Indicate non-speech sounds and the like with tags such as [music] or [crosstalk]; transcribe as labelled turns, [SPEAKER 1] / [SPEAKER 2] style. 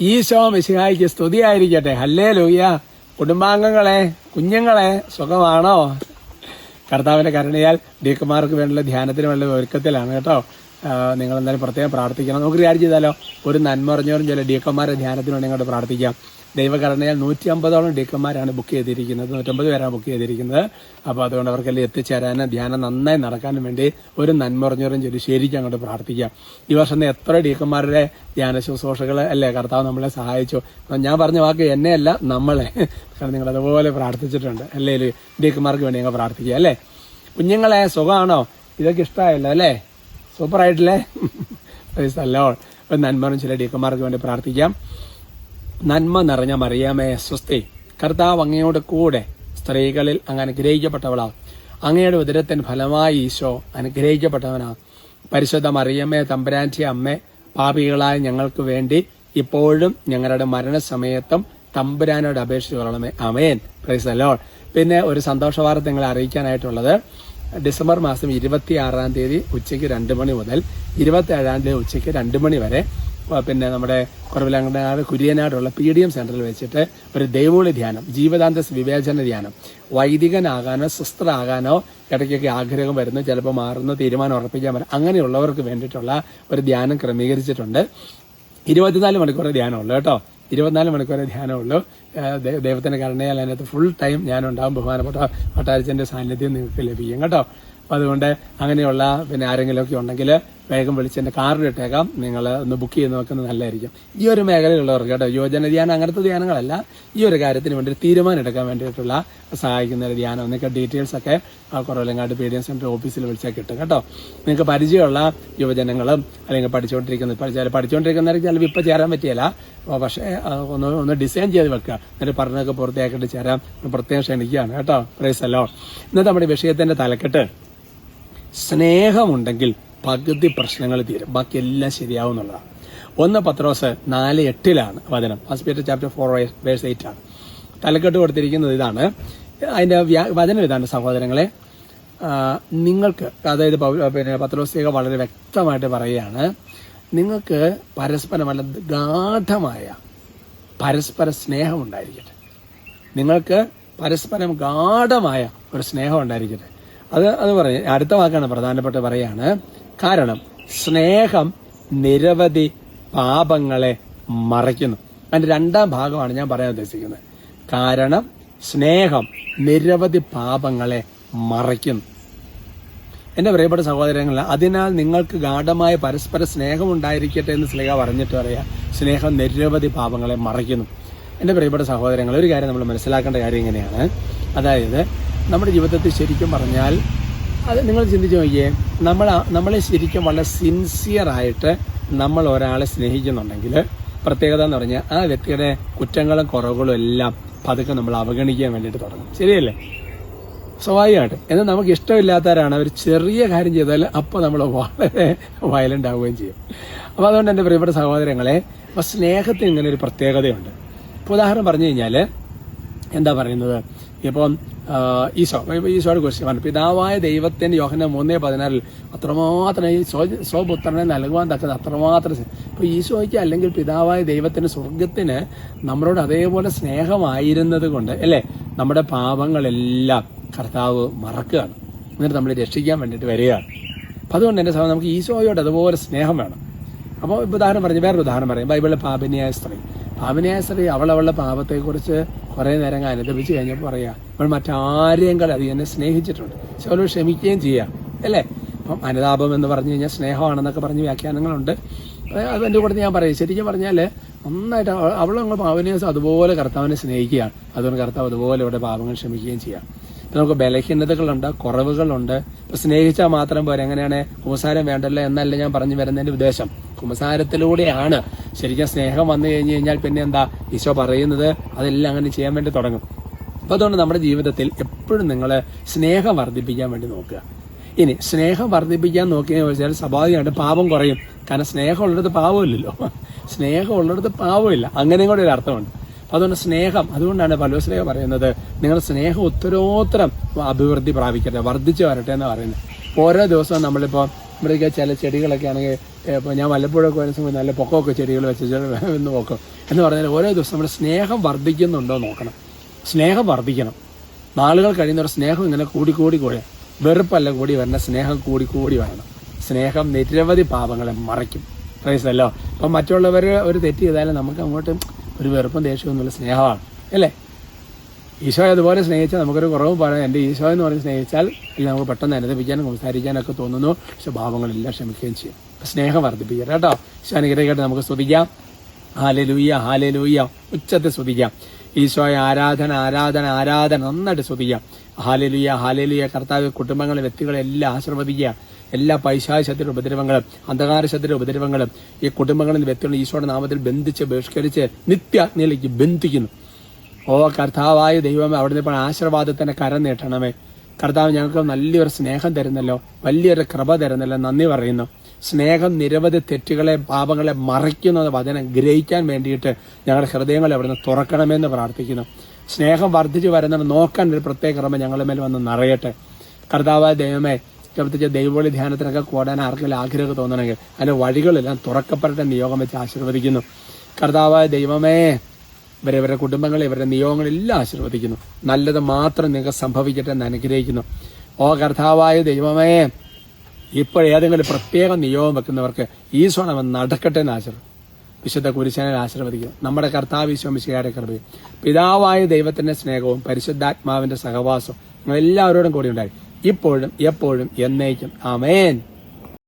[SPEAKER 1] ഈശോ മിശിഹായിക്ക് സ്തുതിയായിരിക്കട്ടെ. ഹല്ലേ ലൂയ കുടുംബാംഗങ്ങളെ കുഞ്ഞുങ്ങളെ സുഖമാണോ? കർത്താവിന്റെ കരുണയാൽ ഡീക്കുമാർക്ക് വേണ്ടിയുള്ള ധ്യാനത്തിന് വേണ്ട ഒരുക്കത്തിലാണ് കേട്ടോ. നിങ്ങൾ എന്തായാലും പ്രത്യേകം പ്രാർത്ഥിക്കണം. നമുക്ക് കാര്യം ചെയ്താലോ ഒരു നന്മ ചില ഡീക്കന്മാരെ ധ്യാനത്തിന് വേണ്ടി ഇങ്ങോട്ട് പ്രാർത്ഥിക്കാം. ദൈവകരുണയാൽ നൂറ്റി അമ്പതോളം ഡീക്കന്മാരാണ് ബുക്ക് ചെയ്തിരിക്കുന്നത്. നൂറ്റമ്പത് പേരാണ് ബുക്ക് ചെയ്തിരിക്കുന്നത്. അപ്പോൾ അതുകൊണ്ട് അവർക്കെല്ലാം എത്തിച്ചേരാനും ധ്യാനം നന്നായി നടക്കാനും വേണ്ടി ഒരു നന്മ അറിഞ്ഞവരും ചൊല്ലി ശരിക്കും അങ്ങോട്ട് പ്രാർത്ഥിക്കാം. ഈ വർഷം എത്ര ഡീക്കന്മാരുടെ ധ്യാന ശുശ്രൂഷകൾ അല്ലേ കർത്താവ് നമ്മളെ സഹായിച്ചു. ഞാൻ പറഞ്ഞ വാക്ക് എന്നെയല്ല നമ്മളെ. കാരണം നിങ്ങൾ അതുപോലെ പ്രാർത്ഥിച്ചിട്ടുണ്ട്. അല്ലേ ഡീക്കന്മാർക്ക് വേണ്ടി ഞങ്ങൾ പ്രാർത്ഥിക്കുക അല്ലേ? കുഞ്ഞുങ്ങളെ സുഖമാണോ? ഇതൊക്കെ ഇഷ്ടമായല്ലോ അല്ലേ? സൂപ്പറായിട്ടില്ലേ? [laughs] നന്മറും ചില ഡീക്കന്മാർക്ക് വേണ്ടി പ്രാർത്ഥിക്കാം. നന്മ നിറഞ്ഞ മറിയാമേ സ്വസ്തി. കർത്താവ് അങ്ങയോട് കൂടെ സ്ത്രീകളിൽ അങ്ങ് അനുഗ്രഹിക്കപ്പെട്ടവളാ. അങ്ങയുടെ ഉദരത്തിന് ഫലമായി ഈശോ അനുഗ്രഹിക്കപ്പെട്ടവനാ. പരിശുദ്ധ മറിയമ്മേ തമ്പരാന്റി അമ്മ പാപികളായ ഞങ്ങൾക്ക് വേണ്ടി ഇപ്പോഴും ഞങ്ങളുടെ മരണസമയത്തും തമ്പുരാനോട് അപേക്ഷിച്ച് കൊള്ളണമേ. അമേൻ പ്രൈസ് അലോൺ പിന്നെ ഒരു സന്തോഷ വാർത്ത നിങ്ങളെ അറിയിക്കാനായിട്ടുള്ളത്. ഡിസംബർ മാസം ഇരുപത്തി ആറാം തീയതി ഉച്ചയ്ക്ക് രണ്ട് മണി മുതൽ ഇരുപത്തി ഏഴാം തീയതി ഉച്ചയ്ക്ക് രണ്ട് മണി വരെ പിന്നെ നമ്മുടെ കുറവിലങ്ങാട് കുര്യനാടുള്ള പി ഡി എം സെന്ററിൽ വെച്ചിട്ട് ഒരു ദൈവോളി ധ്യാനം ജീവിതാന്ത വിവേചന ധ്യാനം. വൈദികനാകാനോ സിസ്റ്ററാകാനോ ഇടയ്ക്കൊക്കെ ആഗ്രഹം വരുന്നു. ചിലപ്പോൾ മാറുന്ന തീരുമാനം ഉറപ്പിക്കാൻ പറ്റും അങ്ങനെയുള്ളവർക്ക് വേണ്ടിയിട്ടുള്ള ഒരു ധ്യാനം ക്രമീകരിച്ചിട്ടുണ്ട്. ഇരുപത്തിനാല് മണിക്കൂർ ധ്യാനമുള്ളൂ കേട്ടോ. ഇരുപത്തിനാല് മണിക്കൂർ ധ്യാനമുള്ളൂ. ദൈവത്തിന്റെ കരുണയാൽ അതിനകത്ത് ഫുൾ ടൈം ഞാനുണ്ടാവും. ബഹുമാനപ്പെട്ട ഭട്ടാരിച്ചന്റെ സാന്നിധ്യം നിങ്ങൾക്ക് ലഭിക്കും കേട്ടോ. അപ്പം അതുകൊണ്ട് അങ്ങനെയുള്ള പിന്നെ ആരെങ്കിലുമൊക്കെ ഉണ്ടെങ്കിൽ വേഗം വിളിച്ച് എന്റെ കാറിലിട്ടേക്കാം നിങ്ങൾ ഒന്ന് ബുക്ക് ചെയ്ത് നോക്കുന്നത് നല്ലതായിരിക്കും. ഈ ഒരു മേഖലയിലുള്ളവർക്ക് കേട്ടോ യുവജന ധ്യാനം അങ്ങനത്തെ ധ്യാനങ്ങളല്ല ഈ ഒരു കാര്യത്തിന് വേണ്ടി തീരുമാനം എടുക്കാൻ വേണ്ടിയിട്ടുള്ള സഹായിക്കുന്ന ഒരു ധ്യാനം. നിങ്ങൾക്ക് ഡീറ്റെയിൽസ് ഒക്കെ Kuravilangad P D M centre ഓഫീസിൽ വിളിച്ചാൽ കിട്ടും കേട്ടോ. നിങ്ങൾക്ക് പരിചയമുള്ള യുവജനങ്ങളും അല്ലെങ്കിൽ പഠിച്ചുകൊണ്ടിരിക്കുന്ന പഠിച്ചുകൊണ്ടിരിക്കുന്നവർക്ക് ചിലപ്പോൾ ഇപ്പം ചേരാൻ പറ്റിയല്ല. പക്ഷേ ഒന്ന് ഒന്ന് ഡിസൈൻ ചെയ്ത് വെക്കുക. എന്നിട്ട് പറഞ്ഞൊക്കെ പൂർത്തിയാക്കിയിട്ട് ചേരാം പ്രത്യേകം ക്ഷണിക്കുകയാണ് കേട്ടോ. പ്രൈസ് അല്ലോ ഇന്നത്തെ നമ്മുടെ വിഷയത്തിന്റെ തലക്കെട്ട് സ്നേഹമുണ്ടെങ്കിൽ പകുതി പ്രശ്നങ്ങൾ തീരും. ബാക്കി എല്ലാം ശരിയാവും എന്നുള്ളതാണ് ഒന്ന് പത്രോസ് നാല് എട്ടിലാണ് വചനം. Hospital chapter four verse eight ആണ്. തലക്കെട്ട് കൊടുത്തിരിക്കുന്നത് ഇതാണ്. അതിന്റെ വചനം ഇതാണ് സഹോദരങ്ങളെ. നിങ്ങൾക്ക് അതായത് പിന്നെ പത്രോസിക വളരെ വ്യക്തമായിട്ട് പറയുകയാണ്. നിങ്ങൾക്ക് പരസ്പരം അല്ല ഗാഠമായ പരസ്പര സ്നേഹം ഉണ്ടായിരിക്കട്ടെ. നിങ്ങൾക്ക് പരസ്പരം ഗാഠമായ ഒരു സ്നേഹം ഉണ്ടായിരിക്കട്ടെ. അത് അത് പറഞ്ഞ് അടുത്ത വാക്കാണ് പ്രധാനപ്പെട്ട പറയാണ്. കാരണം സ്നേഹം നിരവധി പാപങ്ങളെ മറയ്ക്കുന്നു. അതിന്റെ രണ്ടാം ഭാഗമാണ് ഞാൻ പറയാൻ ഉദ്ദേശിക്കുന്നത്. കാരണം സ്നേഹം നിരവധി പാപങ്ങളെ മറയ്ക്കുന്നു. എന്റെ പ്രിയപ്പെട്ട സഹോദരങ്ങൾ അതിനാൽ നിങ്ങൾക്ക് ഗാഠമായ പരസ്പര സ്നേഹം ഉണ്ടായിരിക്കട്ടെ എന്ന് സ്നേഹ പറഞ്ഞിട്ട് പറയാം സ്നേഹം നിരവധി പാപങ്ങളെ മറയ്ക്കുന്നു. എന്റെ പ്രിയപ്പെട്ട സഹോദരങ്ങൾ ഒരു കാര്യം നമ്മൾ മനസ്സിലാക്കേണ്ട കാര്യം ഇങ്ങനെയാണ്. അതായത് നമ്മുടെ ജീവിതത്തിൽ ശരിക്കും പറഞ്ഞാൽ അത് നിങ്ങൾ ചിന്തിച്ച് നോക്കിയേ. നമ്മൾ നമ്മളെ ശരിക്കും വളരെ സിൻസിയറായിട്ട് നമ്മൾ ഒരാളെ സ്നേഹിക്കുന്നുണ്ടെങ്കിൽ പ്രത്യേകത എന്ന് പറഞ്ഞാൽ ആ വ്യക്തിയുടെ കുറ്റങ്ങളും കുറവുകളും എല്ലാം പതുക്കെ നമ്മൾ അവഗണിക്കാൻ വേണ്ടിയിട്ട് തുടങ്ങും. ശരിയല്ലേ? സ്വാഭാവികമായിട്ട്. എന്നാൽ നമുക്ക് ഇഷ്ടമില്ലാത്തവരാണ്. അവർ ചെറിയ കാര്യം ചെയ്താൽ അപ്പോൾ നമ്മൾ വളരെ വയലന്റ് ആവുകയും ചെയ്യും. അപ്പോൾ അതുകൊണ്ട് എന്റെ പ്രിയപ്പെട്ട സഹോദരങ്ങളെ അപ്പോൾ സ്നേഹത്തിന് ഇങ്ങനെ ഒരു പ്രത്യേകതയുണ്ട്. ഇപ്പോൾ ഉദാഹരണം പറഞ്ഞു കഴിഞ്ഞാൽ എന്താ പറയുന്നത്? ഇപ്പം ഈശോ ഈശോയുടെ കുറിച്ച് പറഞ്ഞു. പിതാവായ ദൈവത്തിന്റെ യോഹന മൂന്നേ പതിനാറിൽ അത്രമാത്രം ഈ സ്വ- സ്വപുത്രനെ നൽകുവാൻ തക്കത് അത്രമാത്രം ഇപ്പൊ ഈശോയ്ക്ക് അല്ലെങ്കിൽ പിതാവായ ദൈവത്തിന് സ്വർഗത്തിന് നമ്മളോട് അതേപോലെ സ്നേഹമായിരുന്നത് കൊണ്ട് അല്ലേ? നമ്മുടെ പാപങ്ങളെല്ലാം കർത്താവ് മറക്കുകയാണ്. എന്നിട്ട് നമ്മളെ രക്ഷിക്കാൻ വേണ്ടിയിട്ട് വരികയാണ്. അപ്പം അതുകൊണ്ട് എന്റെ സഹോദരൻ നമുക്ക് ഈശോയോട് അതുപോലെ സ്നേഹം വേണം. അപ്പോൾ ഉദാഹരണം പറഞ്ഞു വേറൊരു ഉദാഹരണം പറയും. ബൈബിളിലെ പാപിനിയായ സ്ത്രീ. പാപിനിയായ സ്ത്രീ അവൾ അവളുടെ പാപത്തെക്കുറിച്ച് കുറേ നേരം അനുദപിച്ച് കഴിഞ്ഞപ്പോൾ പറയാ അവൾ മറ്റാരെയും കളി അത് എന്നെ സ്നേഹിച്ചിട്ടുണ്ട്. പക്ഷെ അവൾ ക്ഷമിക്കുകയും ചെയ്യാം. അല്ലേ? അപ്പം അനുതാപം എന്ന് പറഞ്ഞു കഴിഞ്ഞാൽ സ്നേഹമാണെന്നൊക്കെ പറഞ്ഞ് വ്യാഖ്യാനങ്ങളുണ്ട്. അത് എന്റെ കൂടെ ഞാൻ പറയും. ശരിക്കും പറഞ്ഞാൽ നന്നായിട്ട് അവൾ നമ്മൾ പാവനേസ് അതുപോലെ കർത്താവിനെ സ്നേഹിക്കുകയാണ്. അതുകൊണ്ട് കർത്താവ് അതുപോലെ ഇവിടെ പാപങ്ങൾ ക്ഷമിക്കുകയും ചെയ്യാം. നമുക്ക് ബലഹീനതകളുണ്ട് കുറവുകളുണ്ട്. ഇപ്പൊ സ്നേഹിച്ചാൽ മാത്രം പോരെ എങ്ങനെയാണ് കുമ്പസാരം വേണ്ടല്ലോ എന്നല്ല ഞാൻ പറഞ്ഞു വരുന്നതിന്റെ ഉദ്ദേശം. കുമ്പസാരത്തിലൂടെയാണ് ശരിക്കും സ്നേഹം വന്നു കഴിഞ്ഞു കഴിഞ്ഞാൽ പിന്നെ എന്താ ഈശോ പറയുന്നത്? അതെല്ലാം അങ്ങനെ ചെയ്യാൻ വേണ്ടി തുടങ്ങും. അപ്പൊ അതുകൊണ്ട് നമ്മുടെ ജീവിതത്തിൽ എപ്പോഴും നിങ്ങൾ സ്നേഹം വർദ്ധിപ്പിക്കാൻ വേണ്ടി നോക്കുക. ഇനി സ്നേഹം വർദ്ധിപ്പിക്കാൻ നോക്കിയെന്ന് വെച്ചാൽ സ്വാഭാവികമായിട്ട് പാപം കുറയും. കാരണം സ്നേഹം ഉള്ളിടത്ത് പാവമില്ലല്ലോ സ്നേഹം ഉള്ളിടത്ത് പാവമില്ല അങ്ങനെയും കൂടെ ഒരു അർത്ഥമുണ്ട്. അതുകൊണ്ട് സ്നേഹം അതുകൊണ്ടാണ് പലോസ്ലേഖ പറയുന്നത്. നിങ്ങൾ സ്നേഹം ഒത്തരോത്തരം അഭിവൃദ്ധി പ്രാപിക്കട്ടെ വർദ്ധിച്ചു വരട്ടെ എന്ന് പറയുന്നത്. ഓരോ ദിവസവും നമ്മളിപ്പോൾ നമ്മുടെയൊക്കെ ചില ചെടികളൊക്കെ ആണെങ്കിൽ ഇപ്പോൾ ഞാൻ വല്ലപ്പോഴൊക്കെ വരുന്ന സമയത്ത് നല്ല പൊക്കമൊക്കെ ചെടികൾ വെച്ച് എന്ന് നോക്കും. എന്ന് പറഞ്ഞാൽ ഓരോ ദിവസം നമ്മുടെ സ്നേഹം വർദ്ധിക്കുന്നുണ്ടോ നോക്കണം. സ്നേഹം വർദ്ധിക്കണം. നാളുകൾ കഴിയുന്നവർ സ്നേഹം ഇങ്ങനെ കൂടിക്കൂടി കൂടി വെറുപ്പല്ല കൂടി വരണം സ്നേഹം കൂടിക്കൂടി കൂടി വരണം. സ്നേഹം നിരവധി പാപങ്ങളെ മറയ്ക്കും. പ്രൈസല്ലോ അപ്പം മറ്റുള്ളവർ ഒരു തെറ്റ് ചെയ്താലും നമുക്ക് അങ്ങോട്ട് ഒരു വെറുപ്പും എന്നുള്ള സ്നേഹമാണ്. അല്ലേ? ഈശോയെ അതുപോലെ സ്നേഹിച്ചാൽ നമുക്കൊരു കുറവ് പറയാം. എന്റെ ഈശോ എന്ന് പറഞ്ഞ് സ്നേഹിച്ചാൽ അല്ലെങ്കിൽ നമുക്ക് പെട്ടെന്ന് അനുദപിക്കാനും സംസാരിക്കാനൊക്കെ തോന്നുന്നു. പക്ഷെ ഭാവങ്ങളെല്ലാം ക്ഷമിക്കുകയും ചെയ്യും. സ്നേഹം വർദ്ധിപ്പിക്കുക. കേട്ടോ? ഈശോ അനുഗ്രഹിക്കട്ടെ നമുക്ക് സ്തുതിക്കാം. ഹാല ലൂയ്യ ഹാല ലൂയ്യ ഉച്ചത്തെ സ്തുതിക്കാം. ഈശോയെ ആരാധന ആരാധന ആരാധന. നന്നായിട്ട് സ്തുതിക്കാം. ഹാലലുയ ഹാലലിയ. കർത്താവ് കുടുംബങ്ങളെ വ്യക്തികളെ എല്ലാം ആശീർവദിക്കുക എല്ലാ പൈശാശത്തിന്റെ ഉപദ്രവങ്ങളും അന്ധകാരശത്തിന്റെ ഉപദ്രവങ്ങളും ഈ കുടുംബങ്ങളിൽ വ്യക്തികളും ഈശോയുടെ നാമത്തിൽ ബന്ധിച്ച് ബഹിഷ്കരിച്ച് നിത്യാഗ്നിയിലേക്ക് ബന്ധിക്കുന്നു. ഓ കർത്താവായ ദൈവമേ അവിടുന്ന് ഇപ്പോൾ ആശീർവാദത്തിന്റെ കരം നീട്ടണമേ. കർത്താവ് ഞങ്ങൾക്ക് നല്ലൊരു സ്നേഹം തരുന്നല്ലോ വലിയൊരു കൃപ തരുന്നല്ലോ നന്ദി പറയുന്നു. സ്നേഹം നിരവധി തെറ്റുകളെ പാപങ്ങളെ മറയ്ക്കുന്ന വചനം ഗ്രഹിക്കാൻ വേണ്ടിയിട്ട് ഞങ്ങളുടെ ഹൃദയങ്ങളെ അവിടുന്ന് തുറക്കണമെന്ന് പ്രാർത്ഥിക്കുന്നു. സ്നേഹം വർദ്ധിച്ചു വരുന്നത് നോക്കാൻ ഒരു പ്രത്യേക ക്രമം ഞങ്ങളുടെ മേൽ വന്ന് നിറയട്ടെ. കർത്താവായ ദൈവമേ പ്രത്യേകിച്ച് ദൈവവളി ധ്യാനത്തിനൊക്കെ കൂടാൻ ആർക്കെങ്കിലും ആഗ്രഹം തോന്നണമെങ്കിൽ അതിന്റെ വഴികളെല്ലാം തുറക്കപ്പെടട്ടെ നിയോഗം വെച്ച് ആശീർവദിക്കുന്നു. കർത്താവായ ദൈവമേ ഇവരെ ഇവരുടെ കുടുംബങ്ങളെ ഇവരുടെ നിയോഗങ്ങളെല്ലാം ആശീർവദിക്കുന്നു. നല്ലത് മാത്രം നിങ്ങൾക്ക് സംഭവിക്കട്ടെ എന്ന് അനുഗ്രഹിക്കുന്നു. ഓ കർത്താവായ ദൈവമേ ഇപ്പോൾ ഏതെങ്കിലും പ്രത്യേക നിയോഗം വെക്കുന്നവർക്ക് ഈശോണം നടക്കട്ടെ എന്ന് ആശീർവദിക്കും വിശുദ്ധ കുരിശനെ ആശീർവദിക്കുന്നു നമ്മുടെ കർത്താവ് വിശ്വമിശിയുടെ കൃപയും പിതാവായ ദൈവത്തിന്റെ സ്നേഹവും പരിശുദ്ധാത്മാവിന്റെ സഹവാസവും എല്ലാവരോടും കൂടി ഉണ്ടായി. ഇപ്പോഴും എപ്പോഴും എന്നേക്കും. ആമേൻ.